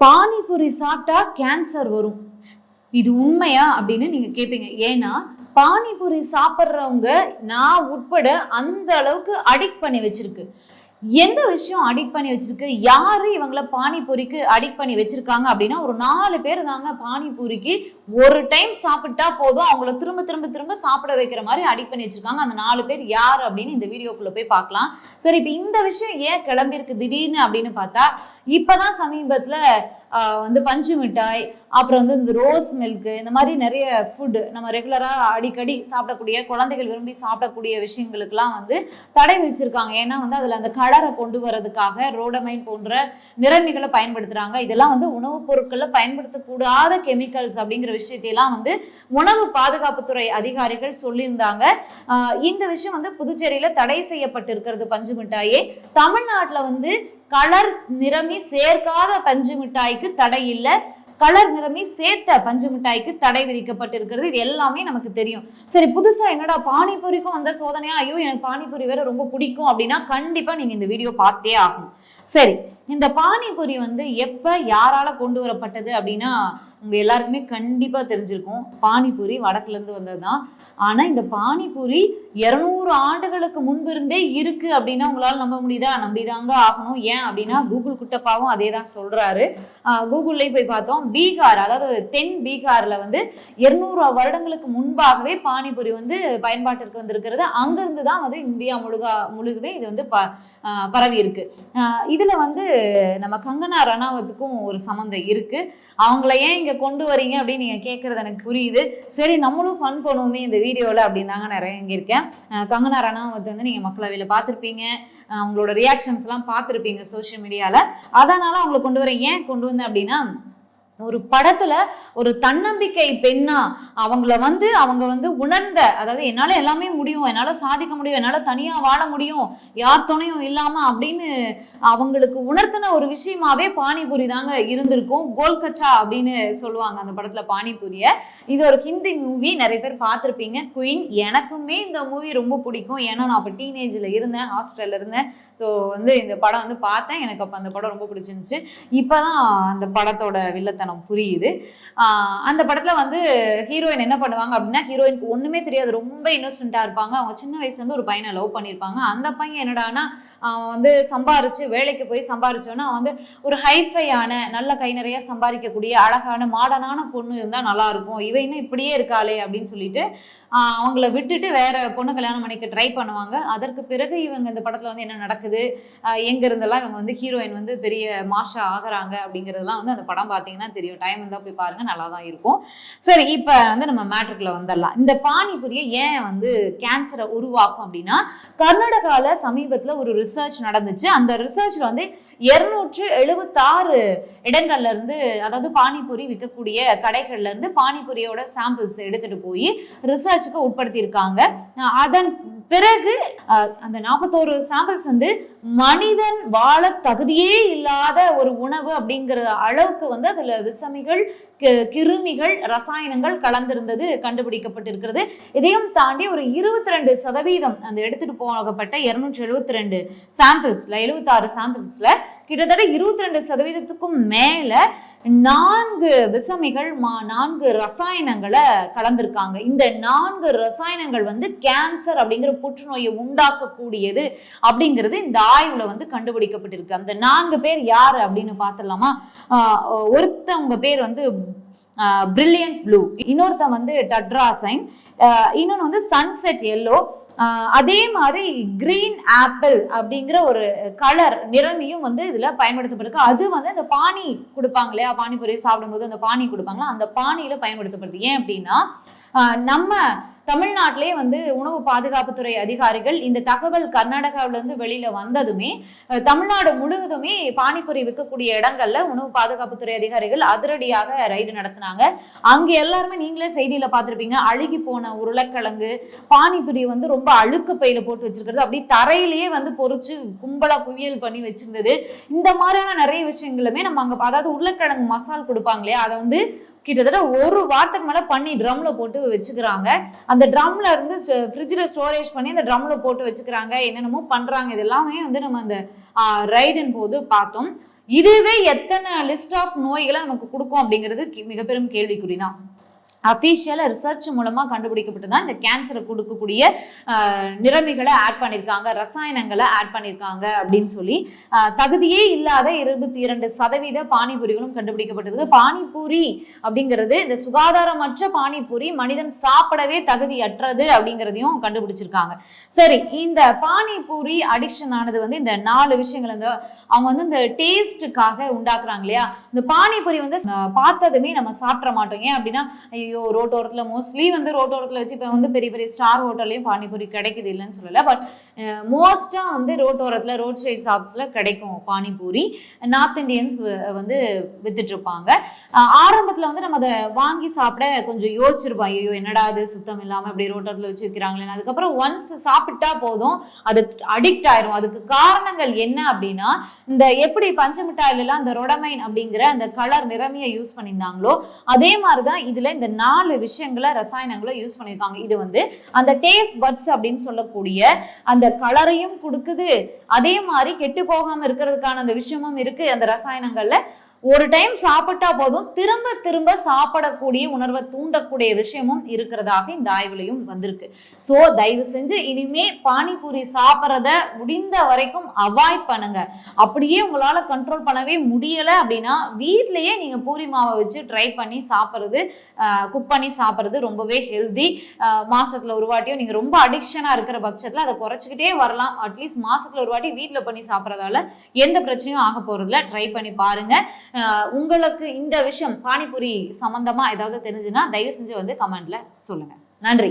பானிபூரி சாப்பிட்டா கேன்சர் வரும். இது உண்மையா அப்படின்னு நீங்க கேட்பீங்க ஏன்னா பானிபூரி சாப்பிட்றவங்க நான் உட்பட அந்த அளவுக்கு அடிக்ட் பண்ணி வச்சிருக்கு. எந்த விஷயம் அடிக்ட் பண்ணி வச்சிருக்கு? யாரு இவங்கள பானிபூரிக்கு அடிக்ட் பண்ணி வச்சிருக்காங்க அப்படின்னா ஒரு நாலு பேர் தாங்க பானிபூரிக்கு ஒரு டைம் சாப்பிட்டா போதும். அவங்கள திரும்ப திரும்ப திரும்ப சாப்பிட வைக்கிற மாதிரி அடிக்ட் பண்ணி வச்சிருக்காங்க. அந்த நாலு பேர் யார் அப்படின்னு இந்த வீடியோக்குள்ள போய் பார்க்கலாம். சரி இப்போ இந்த விஷயம் ஏன் கிளம்பியிருக்கு திடீர்னு அப்படின்னு பார்த்தா இப்பதான் சமீபத்துல வந்து பஞ்சு மிட்டாய் அப்புறம் வந்து இந்த ரோஸ் மில்க்கு இந்த மாதிரி நிறைய ஃபுட்டு நம்ம ரெகுலராக அடிக்கடி சாப்பிடக்கூடிய குழந்தைகள் விரும்பி சாப்பிடக்கூடிய விஷயங்களுக்கெல்லாம் வந்து தடை விதிச்சிருக்காங்க. ஏன்னா வந்து அதில் அந்த கலரை கொண்டு வரதுக்காக ரோடமைன் போன்ற நிறமிகளை பயன்படுத்துகிறாங்க இதெல்லாம் வந்து உணவுப் பொருட்களில் பயன்படுத்தக்கூடாத கெமிக்கல்ஸ் அப்படிங்கிற விஷயத்தையெல்லாம் வந்து உணவு பாதுகாப்புத்துறை அதிகாரிகள் சொல்லியிருந்தாங்க. இந்த விஷயம் வந்து புதுச்சேரியில் தடை செய்யப்பட்டிருக்கிறது பஞ்சு மிட்டாயே. தமிழ்நாட்டில் வந்து கலர் நிறமி சேர்க்காத பஞ்சு மிட்டாய்க்கு தடை இல்லை. கலர் நிறமி சேர்த்த பஞ்சு மிட்டாய்க்கு தடை விதிக்கப்பட்டிருக்கிறது. இது எல்லாமே நமக்கு தெரியும். சரி புதுசா என்னடா பானிபூரிக்கும் வந்த சோதனையா? ஐயோ எனக்கு பானிபூரி வேற ரொம்ப பிடிக்கும் அப்படின்னா கண்டிப்பா நீங்க இந்த வீடியோ பார்த்தே ஆகும் சரி இந்த பானிபூரி வந்து எப்ப யாரால கொண்டு வரப்பட்டது அப்படின்னா உங்க எல்லாருக்குமே கண்டிப்பா தெரிஞ்சிருக்கும். பானிபூரி வடக்குல இருந்து வந்ததுதான். ஆனா இந்த பானிபூரி இருநூறு ஆண்டுகளுக்கு முன்பிருந்தே இருக்குது இருக்கு அப்படின்னா உங்களால நம்ப முடியுதா? நம்பிதாங்க ஆகணும். ஏன் அப்படின்னா கூகுள் குட்டப்பாவும் அதே தான் சொல்றாரு ஆஹ் போய் பார்த்தோம். பீகார் அதாவது தென் பீகார்ல வந்து இருநூறு வருடங்களுக்கு முன்பாகவே பானிபூரி வந்து பயன்பாட்டிற்கு வந்திருக்கிறது. அங்கிருந்து தான் வந்து இந்தியா முழுகா முழுகவே இது வந்து ப பரவி இருக்கு. இதில் இதுல வந்து நம்ம கங்கனா ரணாவத்துக்கும் ஒரு சம்மந்தம் இருக்கு. அவங்கள ஏன் இங்க கொண்டு வரீங்க அப்படின்னு நீங்க கேட்கறது எனக்கு புரியுது. சரி நம்மளும் ஃபன் பண்ணுவோமே இந்த வீடியோல அப்படின்னு தாங்க நிறைய இங்க இருக்கேன். கங்கனா ரனாவத் வந்து நீங்க மக்களவையில பார்த்திருப்பீங்க. அவங்களோட ரியாக்ஷன்ஸ் எல்லாம் பார்த்திருப்பீங்க சோஷியல் மீடியால அதனால அவங்களை கொண்டு வரேன். ஏன் கொண்டு வந்தேன் அப்படின்னா ஒரு படத்துல ஒரு தன்னம்பிக்கை பெண்ணா அவங்கள வந்து அவங்க வந்து உணர்ந்த அதாவது என்னால எல்லாமே முடியும் என்னால சாதிக்க முடியும் என்னால தனியா வாழ முடியும் யார் துணையும் இல்லாம அப்படின்னு அவங்களுக்கு உணர்த்தின ஒரு விஷயமாவே பானிபூரி தாங்க இருந்திருக்கும். கோல்கச்சா அப்படின்னு சொல்லுவாங்க அந்த படத்துல பானிபூரிய. இது ஒரு ஹிந்தி மூவி நிறைய பேர் பார்த்துருப்பீங்க. குயின் எனக்குமே இந்த மூவி ரொம்ப பிடிக்கும். ஏன்னா நான் அப்போ டீனேஜில் இருந்தேன் ஹாஸ்டல்ல இருந்தேன். ஸோ வந்து இந்த படம் வந்து பார்த்தேன். எனக்கு அப்போ அந்த படம் ரொம்ப பிடிச்சிருந்துச்சு. இப்போதான் அந்த படத்தோட வில்லத்தனம் புரியுது. அந்த படத்துல வந்து ஹீரோயின் என்ன பண்ணுவாங்க அப்படின்னா ஹீரோயினுக்கு ஒண்ணுமே தெரியாது. ரொம்ப இன்னோசென்ட்டா இருப்பாங்க. அவங்க சின்ன வயசுல இருந்து ஒரு பையனை லவ் பண்ணியிருப்பாங்க. அந்த பையன் என்னடான்னா அவன் வந்து சம்பாரிச்சு வேலைக்கு போய் சம்பாரிச்சோன்னா வந்து ஒரு ஹைஃபையான நல்ல கை நிறைய சம்பாதிக்கக்கூடிய அழகான மாடனான பொண்ணு இருந்தா நல்லா இருக்கும் இவ இன்னும் இப்படியே இருக்காளே அப்படின்னு சொல்லிட்டு அவங்கள விட்டுட்டு வேற பொண்ணு கல்யாணம் பண்ணிக்க ட்ரை பண்ணுவாங்க. அதற்கு பிறகு இவங்க இந்த படத்துல வந்து என்ன நடக்குது? ஆஹ் எங்க இருந்தெல்லாம் இவங்க வந்து ஹீரோயின் வந்து பெரிய மாஷா ஆகுறாங்க அப்படிங்கிறதெல்லாம் வந்து அந்த படம் பார்த்தீங்கன்னா தெரியும். டைம் இருந்தால் போய் பாருங்க நல்லா தான் இருக்கும். சரி இப்போ வந்து நம்ம மேட்ருக்குள்ள வந்துடலாம். இந்த பானிபுரியை ஏன் வந்து கேன்சரை உருவாக்கும் அப்படின்னா கர்நாடகால சமீபத்துல ஒரு ரிசர்ச் நடந்துச்சு. அந்த ரிசர்ச்ல வந்து இருநூற்று எழுபத்தாறு இடங்கள்ல இருந்து அதாவது பானிபூரி விற்கக்கூடிய கடைகள்ல இருந்து பானிபூரியோட சாம்பிள்ஸ் எடுத்துட்டு போய் ரிசர்ச்சுக்கு உட்படுத்தியிருக்காங்க. அதன் பிறகு அந்த நாற்பத்தோரு சாம்பிள்ஸ் வந்து மனிதன் வாழ தகுதியே இல்லாத ஒரு உணவு அப்படிங்கிற அளவுக்கு வந்து அதுல விசமிகள் கி- கிருமிகள் ரசாயனங்கள் கலந்திருந்தது கண்டுபிடிக்கப்பட்டிருக்கிறது. இதையும் தாண்டி ஒரு இருபத்தி ரெண்டு சதவீதம் அந்த எடுத்துட்டு போகப்பட்ட இருநூற்றி எழுபத்தி ரெண்டு சாம்பிள்ஸ்ல எழுபத்தாறு சாம்பிள்ஸ்ல கிட்டத்தட்ட இருபத்தி ரெண்டு சதவீதத்துக்கும் மேல நான்கு விசமிகள் மா நான்கு ரசாயனங்களை கலந்திருக்காங்க. இந்த நான்கு ரசாயனங்கள் வந்து கேன்சர் அப்படிங்கிற புற்றுநோயை உண்டாக்கக்கூடியது அப்படிங்கிறது இந்த ஆய்வுல வந்து கண்டுபிடிக்கப்பட்டிருக்கு. அந்த நான்கு பேர் யார் அப்படின்னு பார்த்துடலாமா ஒருத்தவங்க பேர் வந்து பிரில்லியன்ட் ப்ளூ இன்னொருத்தன் வந்து டட்ராசைன் இன்னொன்று வந்து சன்செட் எல்லோ அதே மாதிரி கிரீன் ஆப்பிள் அப்படிங்கிற ஒரு கலர் நிறமியும் வந்து இதில் பயன்படுத்தப்பட்டிருக்கு அது வந்து அந்த பானி கொடுப்பாங்க இல்லையா? பானிபூரி சாப்பிடும்போது அந்த பானி கொடுப்பாங்களா? அந்த பானியில் பயன்படுத்தப்படுது. ஏன் அப்படின்னா நம்ம தமிழ்நாட்டிலே வந்து உணவு பாதுகாப்புத்துறை அதிகாரிகள் இந்த தகவல் கர்நாடகாவிலேருந்து வெளியில வந்ததுமே தமிழ்நாடு முழுவதுமே பானிபூரி விற்கக்கூடிய இடங்கள்ல உணவு பாதுகாப்புத்துறை அதிகாரிகள் அதிரடியாக ரைடு நடத்தினாங்க. அங்க எல்லாருமே நீங்களே செய்தியில பார்த்துருப்பீங்க. அழுகி போன உருளைக்கிழங்கு பானிபூரி வந்து ரொம்ப அழுக்கு பையில போட்டு வச்சிருக்கிறது. அப்படி தரையிலேயே வந்து பொறிச்சு கும்பலா குவியல் பண்ணி வச்சிருந்தது. இந்த மாதிரியான நிறைய விஷயங்களுமே நம்ம அங்க அதாவது உருளைக்கிழங்கு மசால் கொடுப்பாங்க இல்லையா? அதை வந்து கிட்டத்தட்ட ஒரு வாரத்துக்கு மேலே பண்ணி ட்ரம்ல போட்டு வச்சுக்கிறாங்க. அந்த ட்ரம்ல இருந்து ஃப்ரிட்ஜில் ஸ்டோரேஜ் பண்ணி அந்த ட்ரம்ல போட்டு வச்சுக்கிறாங்க. என்னென்னமோ பண்ணுறாங்க இதெல்லாமே வந்து நம்ம அந்த ரைடின் போது பார்த்தோம். இதுவே எத்தனை லிஸ்ட் ஆஃப் நோய்களை நமக்கு கொடுக்கும் அப்படிங்கிறது மிகப்பெரும் மிக பெரும் அஃபீஷியலாக ரிசர்ச் மூலமாக கண்டுபிடிக்கப்பட்டு தான் இந்த கேன்சரை கொடுக்கக்கூடிய நிறமிகளை ஆட் பண்ணியிருக்காங்க ரசாயனங்களை ஆட் பண்ணியிருக்காங்க அப்படின்னு சொல்லி தகுதியே இல்லாத இருபத்தி இரண்டு சதவீத பானிபூரிகளும் கண்டுபிடிக்கப்பட்டது. பானிபூரி அப்படிங்கிறது இந்த சுகாதாரமற்ற பானிபூரி மனிதன் சாப்பிடவே தகுதியற்றது அப்படிங்கிறதையும் கண்டுபிடிச்சிருக்காங்க. சரி இந்த பானிபூரி அடிக்ஷன் ஆனது வந்து இந்த நாலு விஷயங்கள் இந்த அவங்க வந்து இந்த டேஸ்ட்டுக்காக உண்டாக்குறாங்க இல்லையா? இந்த பானிபூரி வந்து பார்த்ததுமே நம்ம சாப்பிட மாட்டோம். ஏன் அப்படின்னா ஐயோ ரோட்டோரத்தில் மோஸ்ட்லி வந்து ரோட்டோரத்தில் வச்சு இப்போ வந்து பெரிய பெரிய ஸ்டார் ஹோட்டல்லையும் பானிபூரி கிடைக்குது இல்லைன்னு சொல்லலை. பட் மோஸ்ட்டாக வந்து ரோட்டோரத்தில் ரோட் சைட் ஷாப்ஸில் கிடைக்கும் பானிபூரி. நார்த் இந்தியன்ஸ் வந்து வித்துட்ருப்பாங்க ஆரம்பத்தில் வந்து நம்ம அதை வாங்கி சாப்பிட கொஞ்சம் யோசிச்சிருப்போம். ஐயோ என்னடா அது சுத்தம் இல்லாமல் இப்படி ரோட்டோரத்தில் வச்சு விற்கிறாங்களே அதுக்கப்புறம் ஒன்ஸ் சாப்பிட்டா போதும் அது அடிக்ட் ஆயிரும். அதுக்கு காரணங்கள் என்ன அப்படின்னா இந்த எப்படி பஞ்சு மிட்டாயிலலாம் அந்த ரொடமைன் அப்படிங்கிற அந்த கலர் நிறமியை யூஸ் பண்ணியிருந்தாங்களோ அதே மாதிரி தான் இதில் இந்த நாலு விஷயங்களை ரசாயனங்களை யூஸ் பண்ணியிருக்காங்க. இது வந்து அந்த டேஸ்ட் பட்ஸ் அப்படின்னு சொல்லக்கூடிய அந்த கலரையும் கொடுக்குது. அதே மாதிரி கெட்டு போகாம இருக்கிறதுக்கான அந்த விஷயமும் இருக்கு அந்த ரசாயனங்கள்ல. ஒரு டைம் சாப்பிட்டா போதும். திரும்ப திரும்ப சாப்பிடக்கூடிய உணர்வை தூண்டக்கூடிய விஷயமும் இருக்கிறதாக இந்த ஆய்வுலையும் வந்திருக்கு. ஸோ தயவு செஞ்சு இனிமே பானிபூரி சாப்பிட்றத முடிந்த வரைக்கும் அவாய்ட் பண்ணுங்க. அப்படியே உங்களால கண்ட்ரோல் பண்ணவே முடியல அப்படின்னா வீட்லயே நீங்க பூரி மாவை வச்சு ட்ரை பண்ணி சாப்பிட்றது குக் பண்ணி சாப்பிட்றது ரொம்பவே ஹெல்தி மாசத்துல ஒரு வாட்டியும் நீங்க ரொம்ப அடிக்ஷனா இருக்கிற பட்சத்துல அதை குறைச்சிக்கிட்டே வரலாம். அட்லீஸ்ட் மாசத்துல ஒரு வாட்டி வீட்டில் பண்ணி சாப்பிட்றதால எந்த பிரச்சனையும் ஆக போறதில்ல. ட்ரை பண்ணி பாருங்க. உங்களுக்கு இந்த விஷயம் பானிபூரி சம்பந்தமா ஏதாவது தெரிஞ்சுன்னா தயவு செஞ்சு வந்து கமெண்ட்ல சொல்லுங்க. நன்றி.